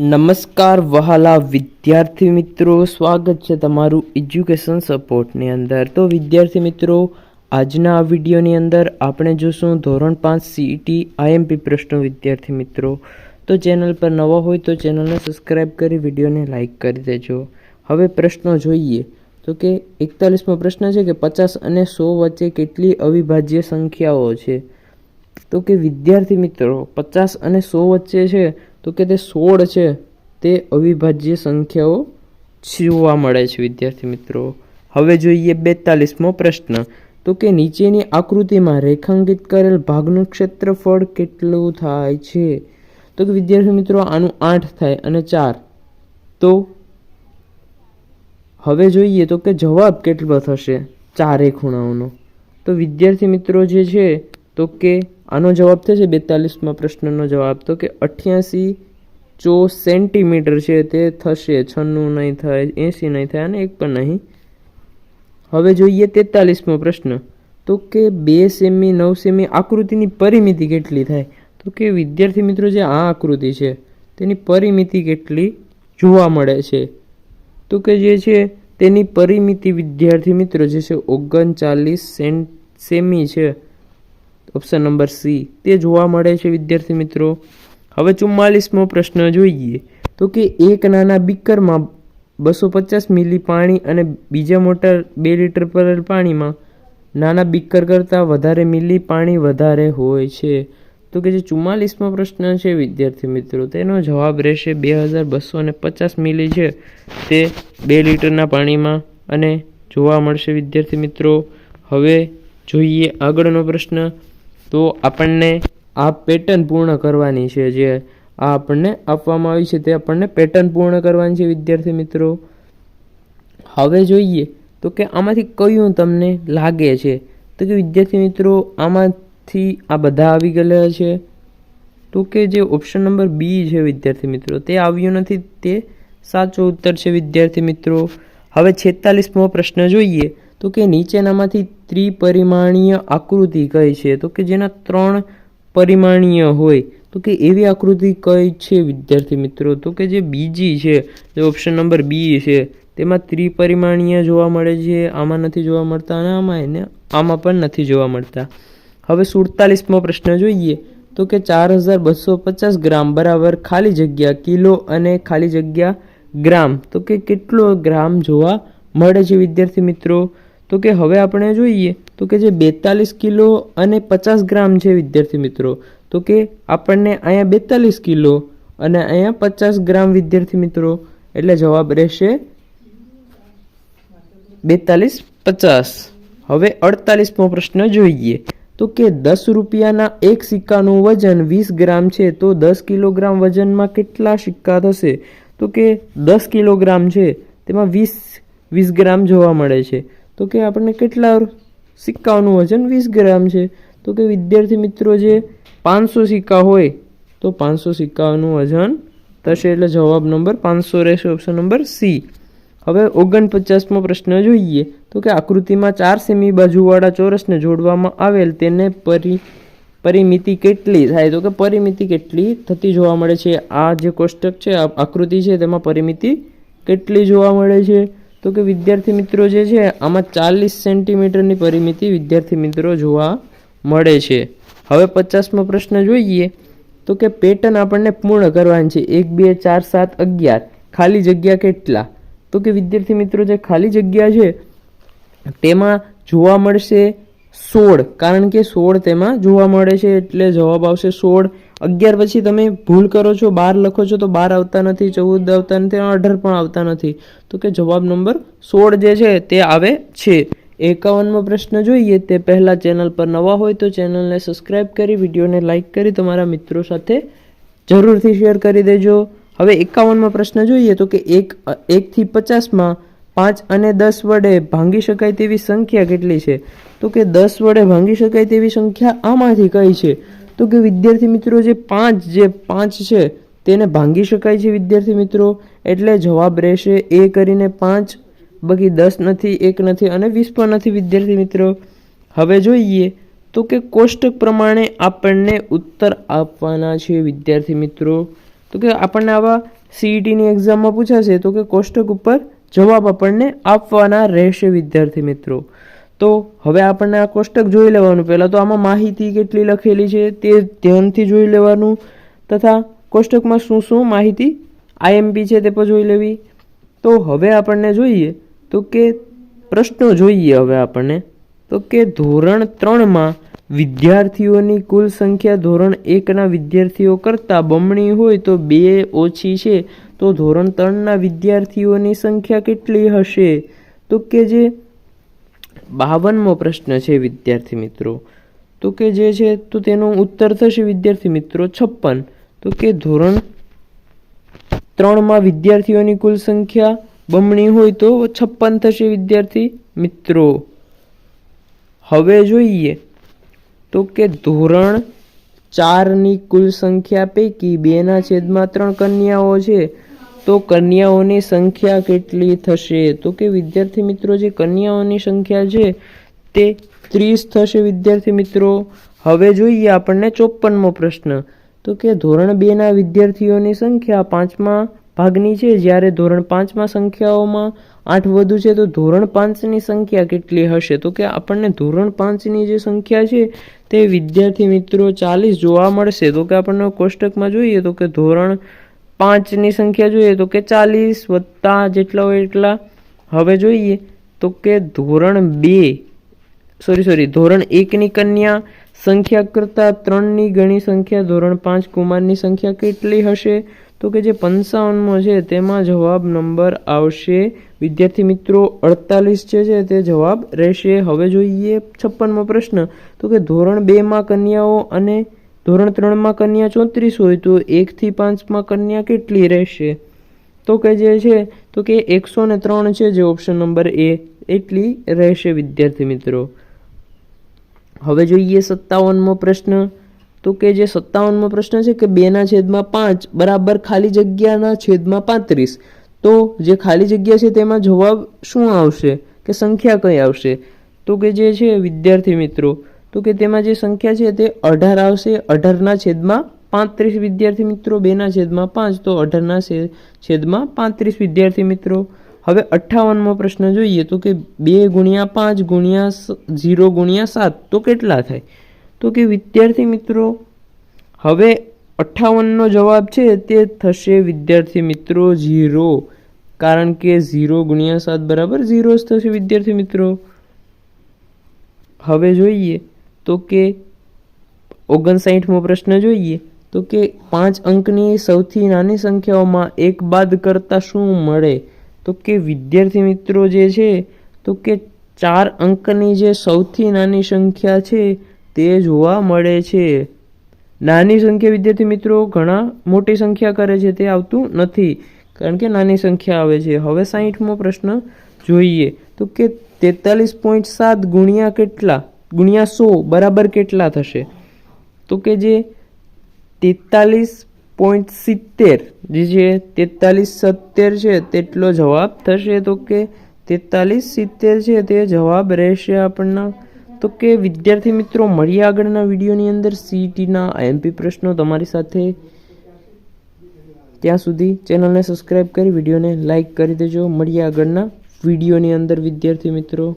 નમસ્કાર વહાલા વિદ્યાર્થી મિત્રો, સ્વાગત છે તમારું એજ્યુકેશન સપોર્ટની અંદર. તો વિદ્યાર્થી મિત્રો, આજના આ વિડીયોની અંદર આપણે જોશું ધોરણ પાંચ સીઈટી આઈએમપી પ્રશ્નો. વિદ્યાર્થી મિત્રો, તો ચેનલ પર નવા હોય તો ચેનલને સબસ્ક્રાઈબ કરી, વિડીયોને લાઇક કરી દેજો. હવે પ્રશ્નો જોઈએ. તો કે એકતાલીસમો પ્રશ્ન છે કે પચાસ અને સો વચ્ચે કેટલી અવિભાજ્ય સંખ્યાઓ છે? તો કે વિદ્યાર્થી મિત્રો, પચાસ અને સો વચ્ચે છે તો કે તે સોળ છે, તે અવિભાજ્ય સંખ્યાઓ જોવા મળે છે, વિદ્યાર્થી મિત્રો. હવે જોઈએ બેતાલીસમો પ્રશ્ન. તો કે નીચેની આકૃતિમાં રેખાંકિત કરેલ ભાગનું ક્ષેત્રફળ કેટલું થાય છે? તો કે વિદ્યાર્થી મિત્રો, આનું આઠ થાય અને ચાર. તો હવે જોઈએ તો કે જવાબ કેટલો થશે? ચારે ખૂણાઓનો. તો વિદ્યાર્થી મિત્રો જે છે, તો કે આનો જવાબ થશે બેતાલીસમાં પ્રશ્નનો જવાબ. તો કે અઠ્યાસી ચો સેન્ટીમીટર છે તે થશે. છન્નું નહીં થાય એંસી નહીં થાય અને એક પણ નહીં. હવે જોઈએ તેતાલીસમો પ્રશ્ન. તો કે બે સેમી, નવ સેમી આકૃતિની પરિમિતિ કેટલી થાય? તો કે વિદ્યાર્થી મિત્રો જે આ આકૃતિ છે, તેની પરિમિતિ કેટલી જોવા મળે છે? તો કે જે છે, તેની પરિમિતિ વિદ્યાર્થી મિત્રો જે છે ઓગણચાલીસ સેન, સેમી છે. ઓપ્શન નંબર સી તે જોવા મળે છે, વિદ્યાર્થી મિત્રો. હવે ચુમ્માલીસમો પ્રશ્ન જોઈએ. તો કે એક નાના બીકરમાં બસો પચાસ મિલી પાણી અને બીજા મોટા બે લીટર ભરેલ પાણીમાં નાના બીકર કરતાં વધારે મિલી પાણી વધારે હોય છે. તો કે જે ચુમ્માલીસમો પ્રશ્ન છે, વિદ્યાર્થી મિત્રો, તેનો જવાબ રહેશે બે હજાર બસો ને પચાસ મિલી છે. તે બે લીટરના પાણીમાં અને જોવા મળશે, વિદ્યાર્થી મિત્રો. હવે જોઈએ આગળનો પ્રશ્ન. તો આપણને આ પેટર્ન પૂર્ણ કરવાની છે જે આ આપણને આપવામાં આવી છે તે આપણને પેટર્ન પૂર્ણ કરવાની છે, વિદ્યાર્થી મિત્રો. હવે જોઈએ તો કે આમાંથી કયું તમને લાગે છે? તો કે વિદ્યાર્થી મિત્રો, આમાંથી આ બધા આવી ગયેલા છે. તો કે જે ઓપ્શન નંબર બી છે વિદ્યાર્થી મિત્રો, તે આવ્યું નથી, તે સાચો ઉત્તર છે વિદ્યાર્થી મિત્રો. હવે છેતાલીસમો પ્રશ્ન જોઈએ. તો કે નીચેનામાંથી ત્રિપરિમાણીય આકૃતિ કઈ છે. તો કે જેના ત્રણ પરિમાણીય હોય, તો કે એવી આકૃતિ કઈ છે વિદ્યાર્થી મિત્રો. તો કે જે બીજી છે, જે ઓપ્શન નંબર બી છે, તેમાં ત્રિપરિમાણીય જોવા મળે છે, આમાં નથી જોવા મળતા અને આમાં એને, આમાં પણ નથી જોવા મળતા. હવે સુડતાલીસમો પ્રશ્ન જોઈએ. તો કે ચાર હજાર બસો પચાસ ગ્રામ બરાબર ખાલી જગ્યા કિલો અને ખાલી જગ્યા ગ્રામ. તો કે કેટલો ગ્રામ જોવા મળે છે વિદ્યાર્થી મિત્રો? તો કે હવે આપણે જોઈએ, તો કે જે બેતાલીસ કિલો અને પચાસ ગ્રામ છે વિદ્યાર્થી મિત્રો, તો કે આપણને અહીંયા બેતાલીસ કિલો અને અહીંયા પચાસ ગ્રામ વિદ્યાર્થી મિત્રો, એટલે જવાબ રહેશે બેતાલીસ પચાસ. હવે અડતાલીસમો પ્રશ્ન જોઈએ, તો કે દસ રૂપિયાના એક સિક્કાનું વજન વીસ ગ્રામ છે, તો દસ કિલોગ્રામ વજનમાં કેટલા સિક્કા થશે? તો કે દસ કિલોગ્રામ છે, તેમાં વીસ વીસ ગ્રામ જોવા મળે છે. તો કે આપણને કેટલા સિક્કાઓનું વજન વીસ ગ્રામ છે. તો કે વિદ્યાર્થી મિત્રો જે પાંચસો સિક્કા હોય, તો પાંચસો સિક્કાઓનું વજન થશે એટલે જવાબ નંબર પાંચસો રહેશે ઓપ્શન નંબર સી. હવે ઓગણપચાસમો પ્રશ્ન જોઈએ. તો કે આકૃતિમાં ચાર સેમી બાજુવાળા ચોરસને જોડવામાં આવેલ તેને પરી, પરિમિતિ કેટલી થાય? તો કે પરિમિતિ કેટલી થતી જોવા મળે છે? આ જે કોષ્ટક છે, આ આકૃતિ છે, તેમાં પરિમિતિ કેટલી જોવા મળે છે? તો કે વિદ્યાર્થી મિત્રો જે છે, આમાં ચાલીસ સેન્ટીમીટરની પરિમિતિ વિદ્યાર્થી મિત્રો જોવા મળે છે. હવે પચાસમો પ્રશ્ન જોઈએ. તો કે પેટર્ન આપણને પૂર્ણ કરવાની છે. એક, બે, ચાર, સાત, અગિયાર. ખાલી જગ્યા કેટલા? તો કે વિદ્યાર્થી મિત્રો જે ખાલી જગ્યા છે, તેમાં જોવા મળશે સોળ. કારણ કે સોળ તેમાં જોવા મળે છે એટલે જવાબ આવશે સોળ. અગિયાર પછી તમે ભૂલ કરો છો, બાર લખો છો, તો બાર આવતા નથી, ચૌદ આવતા નથી અઢાર પણ આવતા નથી. તો કે જવાબ નંબર સોળ જે છે તે આવે છે. એકાવનમો પ્રશ્ન જોઈએ તે પહેલાં ચેનલ પર નવા હોય તો ચેનલને સબસ્ક્રાઈબ કરી, વિડીયોને લાઇક કરી, તમારા મિત્રો સાથે જરૂરથી શેર કરી દેજો. હવે એકાવનમાં પ્રશ્ન જોઈએ તો કે એક એકથી પચાસમાં પાંચ અને દસ વડે ભાંગી શકાય તેવી સંખ્યા કેટલી છે? તો કે દસ વડે ભાંગી શકાય તેવી સંખ્યા આમાંથી કઈ છે? તો કે વિદ્યાર્થી મિત્રો, જે પાંચ જે પાંચ છે, તેને ભાંગી શકાય છે વિદ્યાર્થી મિત્રો? એટલે જવાબ રહેશે એ કરીને પાંચ, બાકી દસ નથી, એક નથી અને વીસ પણ નથી વિદ્યાર્થી મિત્રો. હવે જોઈએ તો કે કોષ્ટક પ્રમાણે આપણને ઉત્તર આપવાના છે વિદ્યાર્થી મિત્રો. તો કે આપણને આવા સીઈટીની એક્ઝામમાં પૂછાશે તો કે કોષ્ટક ઉપર જવાબ આપણને આપવાના રહેશે વિદ્યાર્થી મિત્રો. તો હવે આપણને આ કોષ્ટક જોઈ લેવાનું. પહેલાં તો આમાં માહિતી કેટલી લખેલી છે તે ધ્યાનથી જોઈ લેવાનું. તથા કોષ્ટકમાં શું શું માહિતી આઈએમપી છે તે પણ જોઈ લેવી. તો હવે આપણને જોઈએ તો કે પ્રશ્નો જોઈએ હવે આપણને. તો કે ધોરણ ત્રણમાં વિદ્યાર્થીઓની કુલ સંખ્યા ધોરણ એકના વિદ્યાર્થીઓ કરતાં બમણી હોય તો બે ઓછી છે. તો ધોરણ ત્રણના વિદ્યાર્થીઓની સંખ્યા કેટલી હશે? તો કે જે બાવનમો પ્રશ્ન છે વિદ્યાર્થી મિત્રો. તો કે જે છે, તો તેનો ઉત્તર થશે વિદ્યાર્થી મિત્રો છપ્પન. તો કે ધોરણ ત્રણમાં વિદ્યાર્થીઓની કુલ સંખ્યા બમણી હોય તો છપ્પન થશે વિદ્યાર્થી મિત્રો. હવે જોઈએ તો કે ધોરણ ચારની કુલ સંખ્યા પૈકી બેના છેદમાં ત્રણ કન્યાઓ છે. તો કન્યાઓની સંખ્યા કેટલી થશે? તો કે વિદ્યાર્થી મિત્રો, જે કન્યાઓની સંખ્યા છે તે ત્રીસ થશે વિદ્યાર્થી મિત્રો. હવે જોઈએ આપણને ચોપ્પનમો પ્રશ્ન. તો કે ધોરણ બેના વિદ્યાર્થીઓની સંખ્યા પાંચમા ભાગની છે. જ્યારે ધોરણ પાંચમાં સંખ્યાઓમાં આઠ વધુ છે, તો ધોરણ પાંચની સંખ્યા કેટલી હશે? તો કે આપણને ધોરણ પાંચની જે સંખ્યા છે, તે વિદ્યાર્થી મિત્રો ચાલીસ જોવા મળશે. તો કે આપણને કોષ્ટકમાં જોઈએ, તો કે ધોરણ પાંચની સંખ્યા જોઈએ, તો કે ચાલીસ વત્તા જેટલા હોય એટલા. હવે જોઈએ, તો કે ધોરણ બે, સોરી સોરી, ધોરણ એકની કન્યા સંખ્યા કરતાં ત્રણની ગણી સંખ્યા, ધોરણ પાંચ કુમારની સંખ્યા કેટલી હશે? તો કે જે પંચાવનમો છે, તેમાં જવાબ નંબર આવશે. વિદ્યાર્થી મિત્રો, અડતાલીસ જે છે, તે જવાબ રહેશે. હવે જોઈએ છપ્પનમો પ્રશ્ન. તો કે ધોરણ બેમાં કન્યાઓ અને ધોરણ ત્રણમાં કન્યા ચોત્રીસ હોય, તો એકથી પાંચમાં કન્યા કેટલી રહેશે? તો કે જે છે, તો કે એકસો ને ત્રણ છે, જે ઓપ્શન નંબર એ એટલી રહેશે વિદ્યાર્થી મિત્રો. હવે જોઈએ સત્તાવનમો પ્રશ્ન. તો કે જે સત્તાવનમો પ્રશ્ન છે કે બેના છેદમાં પાંચ, બરાબર ખાલી જગ્યાના છેદમાં પાંત્રીસ. તો જે ખાલી જગ્યા છે તેમાં જવાબ શું આવશે? કે સંખ્યા કઈ આવશે? તો કે જે છે વિદ્યાર્થી મિત્રો, તો કે તેમાં જે સંખ્યા છે તે અઢાર આવશે. અઢારના છેદમાં પાંત્રીસ વિદ્યાર્થી મિત્રો, બેના છેદમાં પાંચ, તો અઢારના છેદમાં પાંત્રીસ વિદ્યાર્થી મિત્રો. હવે અઠ્ઠાવનમો પ્રશ્ન જોઈએ તો કે બે ગુણ્યા પાંચ ગુણ્યા ઝીરો ગુણ્યા સાત, તો કેટલા થાય? તો કે વિદ્યાર્થી મિત્રો, હવે અઠ્ઠાવનનો જવાબ છે તે થશે વિદ્યાર્થી મિત્રો ઝીરો. કારણ કે ઝીરો ગુણ્યા સાત બરાબર ઝીરો જ થશે વિદ્યાર્થી મિત્રો. હવે જોઈએ તો કે ઓગણસાઠમો પ્રશ્ન જોઈએ તો કે પાંચ અંકની સૌથી નાની સંખ્યાઓમાં એક બાદ કરતાં શું મળે? તો કે વિદ્યાર્થી મિત્રો જે છે, તો કે ચાર અંકની જે સૌથી નાની સંખ્યા છે તે જોવા મળે છે. નાની સંખ્યા વિદ્યાર્થી મિત્રો ઘણા મોટી સંખ્યા કરે છે, તે આવતું નથી, કારણ કે નાની સંખ્યા આવે છે. હવે સાહીઠમો પ્રશ્ન જોઈએ. તો કે તેતાલીસ પોઈન્ટ સાત ગુણ્યા કેટલા? ગુણ્યા સો બરાબર કેટલા થશે? તો કે જે તેતાલીસ પોઈન્ટ સિત્તેર, જે છે તેતાલીસ સત્તેર છે, તેટલો જવાબ થશે. તો કે તેતાલીસ સિત્તેર છે, તે જવાબ રહેશે આપણના તો કે વિદ્યાર્થી મિત્રો, મળીએ આગળના વિડીયોની અંદર. સીઈટીના આઈએમપી પ્રશ્નો તમારી સાથે ત્યાં સુધી ચેનલને સબસ્ક્રાઈબ કરી, વિડીયોને લાઈક કરી દેજો. મળીએ આગળના વિડીયોની અંદર, વિદ્યાર્થી મિત્રો.